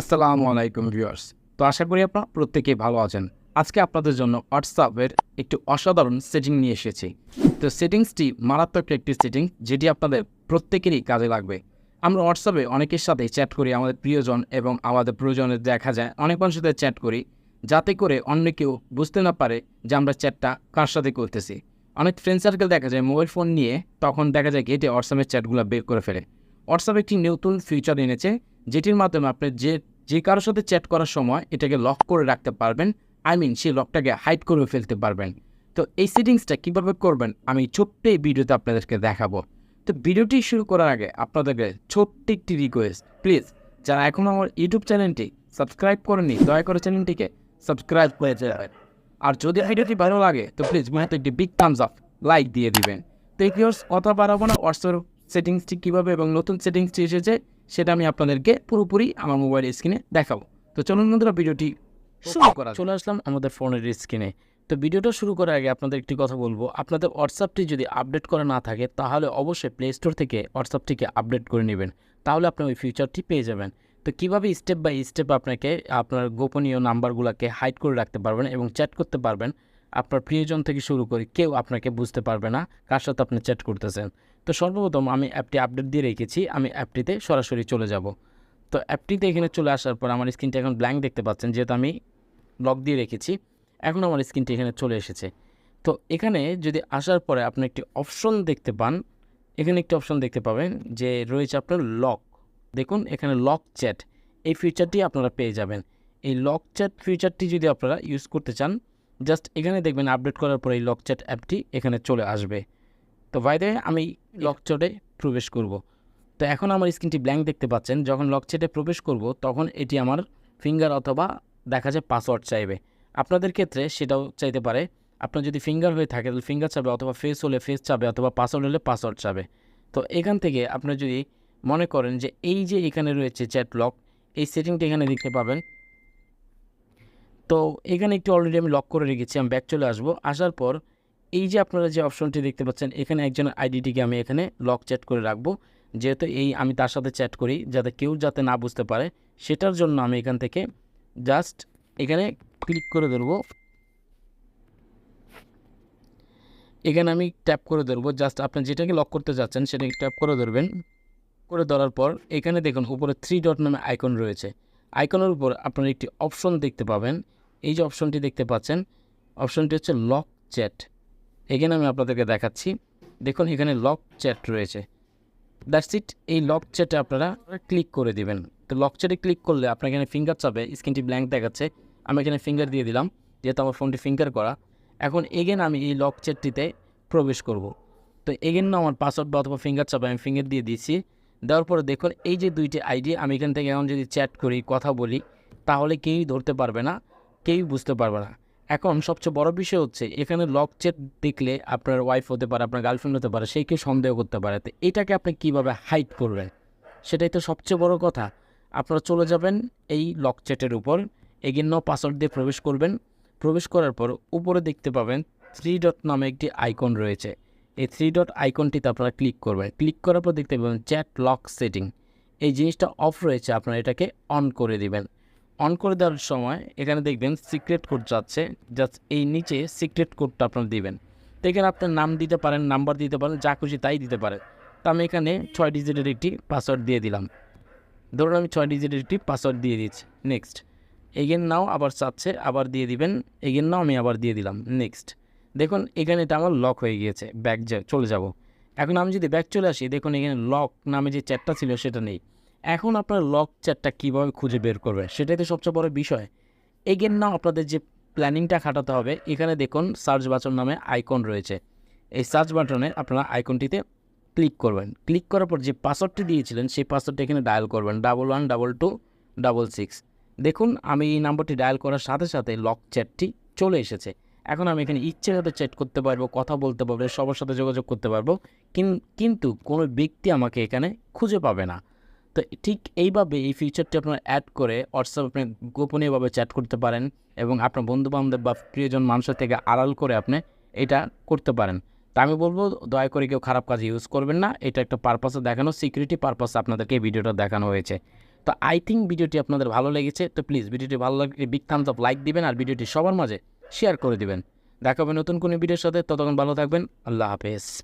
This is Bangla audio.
আসসালামু আলাইকুম ভিউয়ার্স। তো আশা করি আপনারা প্রত্যেকেই ভালো আছেন। আজকে আপনাদের জন্য হোয়াটসঅ্যাপের একটি অসাধারণ সেটিং নিয়ে এসেছি। তো সেটিংসটি মারাত্মক একটি সেটিং যেটি আপনাদের প্রত্যেকেরই কাজে লাগবে। আমরা হোয়াটসঅ্যাপে অনেকের সাথে চ্যাট করি আমাদের প্রিয়জন এবং আমাদের প্রয়োজনে দেখা যায় অনেক মানুষের সাথে চ্যাট করি যাতে করে অন্য কেউ বুঝতে না পারে যে আমরা চ্যাটটা কার সাথে করতেছি। অনেক ফ্রেন্ড সার্কেল দেখা যায় মোবাইল ফোন নিয়ে তখন দেখা যায় গেটে হোয়াটসঅ্যাপের চ্যাটগুলো বের করে ফেলে। হোয়াটসঅ্যাপ একটি নতুন ফিউচার এনেছে যেটির মাধ্যমে আপনি যে যে কারোর সাথে চ্যাট করার সময় এটাকে লক করে রাখতে পারবেন আই মিন সেই লকটাকে হাইড করে ফেলতে পারবেন। তো এই সেটিংসটা কীভাবে করবেন, আমি ছোট্ট এই ভিডিওতে আপনাদেরকে দেখাবো। তো ভিডিওটি শুরু করার আগে আপনাদেরকে ছোট্ট একটি রিকোয়েস্ট প্লিজ যারা এখনও আমার ইউটিউব চ্যানেলটি সাবস্ক্রাইব করেনি দয়া করে চ্যানেলটিকে সাবস্ক্রাইব করে যাবেন। আর যদি ভিডিওটি ভালো লাগে, তো প্লিজ মনে একটি বিগ থামস আপ লাইক দিয়ে দিবেন। তো এই কথা বাড়াবো না হোয়াটসঅ্যাপ সেটিংসটি কীভাবে এবং নতুন সেটিংসটি এসেছে সেটা আমি আপনাদেরকে পুরোপুরি আমার মোবাইল স্ক্রিনে দেখাবো। তো চলুন বন্ধুরা, ভিডিওটি শুরু করা চলে আসলাম আমাদের ফোনের স্ক্রিনে তো ভিডিওটা শুরু করার আগে আপনাদের একটি কথা বলব। আপনাদের হোয়াটসঅ্যাপটি যদি আপডেট করা না থাকে, তাহলে অবশ্যই প্লে স্টোর থেকে হোয়াটসঅ্যাপটিকে আপডেট করে নেবেন। তাহলে আপনি ওই ফিউচারটি পেয়ে যাবেন। তো কীভাবে স্টেপ বাই স্টেপ আপনাকে, আপনার গোপনীয় নাম্বারগুলোকে হাইড করে রাখতে পারবেন এবং চ্যাট করতে পারবেন আপনার প্রিয়জন থেকে শুরু করে কেউ আপনাকে বুঝতে পারবে না কার সাথে আপনি চ্যাট করতেছেন। তো সর্বপ্রথম আমি অ্যাপটি আপডেট দিয়ে রেখেছি, আমি অ্যাপটিতে সরাসরি চলে যাব। তো অ্যাপটিতে এখানে চলে আসার পর আমার স্ক্রিনটা এখন ব্ল্যাঙ্ক দেখতে পাচ্ছেন, যেহেতু আমি লক দিয়ে রেখেছি, এখন আমার স্ক্রিনটি এখানে চলে এসেছে। তো এখানে যদি আসার পরে আপনি একটি অপশন দেখতে পান, এখানে একটি অপশন দেখতে পাবেন যে রয়েছে আপনার লক দেখুন, এখানে লক চ্যাট এই ফিচারটি আপনারা পেয়ে যাবেন। এই লক চ্যাট ফিচারটি যদি আপনারা ইউজ করতে চান জাস্ট এখানে দেখবেন আপডেট করার পরে এই লক চ্যাট অ্যাপটি এখানে চলে আসবে। তো বাইরে আমি লক চ্যাটে প্রবেশ করব। তো এখন আমার স্ক্রিনটি ব্ল্যাঙ্ক দেখতে পাচ্ছেন। যখন লক চ্যাটে প্রবেশ করব, তখন এটি আমার ফিঙ্গার অথবা দেখা যায় পাসওয়ার্ড চাইবে। আপনাদের ক্ষেত্রে সেটাও চাইতে পারে। আপনার যদি ফিঙ্গার হয়ে থাকে, তাহলে ফিঙ্গার চাবে অথবা ফেস হলে ফেস চাবে অথবা পাসওয়ার্ড হলে পাসওয়ার্ড চাবে তো এখান থেকে আপনি যদি মনে করেন যে এই যে এখানে রয়েছে চ্যাট লক এই সেটিংটি এখানে দেখতে পাবেন। তো এখানে একটু অলরেডি আমি লক করে রেখেছি, আমি ব্যাক চলে আসব। আসার পর এই যে আপনারা যে অপশনটি দেখতে পাচ্ছেন, এখানে একজনের আইডিটিকে আমি এখানে লক চ্যাট করে রাখব। যেহেতু এই আমি তার সাথে চ্যাট করি, যাতে কেউ যাতে না বুঝতে পারে, সেটার জন্য আমি এখান থেকে জাস্ট এখানে ক্লিক করে ধরবো। এখানে আমি ট্যাপ করে ধরবো জাস্ট আপনি যেটাকে লক করতে যাচ্ছেন, সেটাকে ট্যাপ করে ধরবেন। করে ধরার পর এখানে দেখুন, উপরে থ্রি ডট নামে আইকন রয়েছে। আইকনের উপর আপনারা একটি অপশন দেখতে পাবেন। এই যে অপশনটি দেখতে পাচ্ছেন, অপশনটি হচ্ছে লক চ্যাট। এখানে আমি আপনাদেরকে দেখাচ্ছি। দেখুন, এখানে লক চ্যাট রয়েছে। দ্যাটস ইট, এই লক চ্যাটে আপনারা ক্লিক করে দিবেন। তো লক চ্যাটে ক্লিক করলে আপনার এখানে ফিঙ্গার চাবে স্ক্রিনটি ব্ল্যাঙ্ক দেখাচ্ছে। আমি এখানে ফিঙ্গার দিয়ে দিলাম, যেহেতু আমার ফোনটি ফিঙ্গার করা। এখন এগেন আমি এই লক চ্যাটটিতে প্রবেশ করব। তো এগেন না আমার পাসওয়ার্ড বা অথবা ফিঙ্গার চাপে আমি ফিঙ্গার দিয়ে দিচ্ছি দেওয়ার পরে দেখুন, এই যে দুইটি আইডি, আমি এখান থেকে এখন যদি চ্যাট করি, কথা বলি, তাহলে কেউই ধরতে পারবে না, কেউই বুঝতে পারবে না। এখন সবচেয়ে বড় বিষয় হচ্ছে, এখানে লক চ্যাট দেখলে আপনার ওয়াইফ হতে পারে, আপনার গার্লফ্রেন্ড হতে পারে সেই কেউ সন্দেহ করতে পারে। তো এটাকে আপনি কীভাবে হাইড করবেন? সেটাই তো সবচেয়ে বড় কথা। আপনারা চলে যাবেন এই লক চ্যাটের উপর এগিন পাসওয়ার্ড দিয়ে প্রবেশ করবেন। প্রবেশ করার পর উপরে দেখতে পাবেন থ্রি ডট নামে একটি আইকন রয়েছে। এই থ্রি ডট আইকনটিতে আপনারা ক্লিক করবেন। ক্লিক করার পর দেখতে পাবেন চ্যাট লক সেটিং এই জিনিসটা অফ রয়েছে, আপনারা এটাকে অন করে দিবেন। অন করে দেওয়ার সময় এখানে দেখবেন সিক্রেট কোড যাচ্ছে জাস্ট এই নিচে সিক্রেট কোডটা আপনারা দিবেন। তো এখানে আপনার নাম দিতে পারেন নাম্বার দিতে পারেন, যা খুশি তাই দিতে পারেন। তো আমি এখানে ছয় ডিজিটের একটি পাসওয়ার্ড দিয়ে দিলাম। ধরুন আমি ছয় ডিজিটের একটি পাসওয়ার্ড দিয়ে দিচ্ছি। নেক্সট এগেন নাও আবার চাচ্ছে, আবার দিয়ে দিবেন। এগেন নাও আমি আবার দিয়ে দিলাম। নেক্সট দেখুন, এখানে এটা আমার লক হয়ে গিয়েছে। ব্যাক চলে যাব। এখন আমি যদি ব্যাক চলে আসি, দেখুন এখানে লক নামে যে চ্যাটটা ছিল, সেটা নেই। এখন আপনার লক চ্যাটটা কীভাবে খুঁজে বের করবে, সেটাই তো সবচেয়ে বড় বিষয়। এগেন না আপনাদের যে প্ল্যানিংটা খাটাতে হবে, এখানে দেখুন সার্চ বাটন নামে আইকন রয়েছে। এই সার্চ বাটনে আপনারা আইকনটিতে ক্লিক করবেন। ক্লিক করার পর যে পাসওয়ার্ডটি দিয়েছিলেন, সেই পাসওয়ার্ডটি এখানে ডায়াল করবেন। Double one double two double six দেখুন, আমি এই নাম্বারটি ডায়াল করার সাথে সাথে লক চ্যাটটি চলে এসেছে। এখন আমি এখানে ইচ্ছে সাথে চ্যাট করতে পারব, কথা বলতে পারব, সবার সাথে যোগাযোগ করতে পারব কিন্তু কোনো ব্যক্তি আমাকে এখানে খুঁজে পাবে না। তো ঠিক এইভাবে এই ফিচারটি আপনার অ্যাড করে হোয়াটসঅ্যাপ আপনি গোপনীয়ভাবে চ্যাট করতে পারেন এবং আপনার বন্ধুবান্ধব বা প্রিয়জন মানুষের থেকে আড়াল করে আপনি এটা করতে পারেন। তা আমি বলব, দয়া করে কেউ খারাপ কাজ ইউজ করবেন না, এটা একটা পারপাসে দেখানো সিকিউরিটি পারপাসে আপনাদেরকে এই ভিডিওটা দেখানো হয়েছে। তো আই থিঙ্ক ভিডিওটি আপনাদের ভালো লেগেছে, তো প্লিজ ভিডিওটি ভালো লাগলে বিগ থামস অফ লাইক দিবেন, আর ভিডিওটি সবার মাঝে শেয়ার করে দিবেন। দেখা হবে নতুন কোনো ভিডিওর সাথে। ততক্ষণ ভালো থাকবেন। আল্লাহ হাফেজ।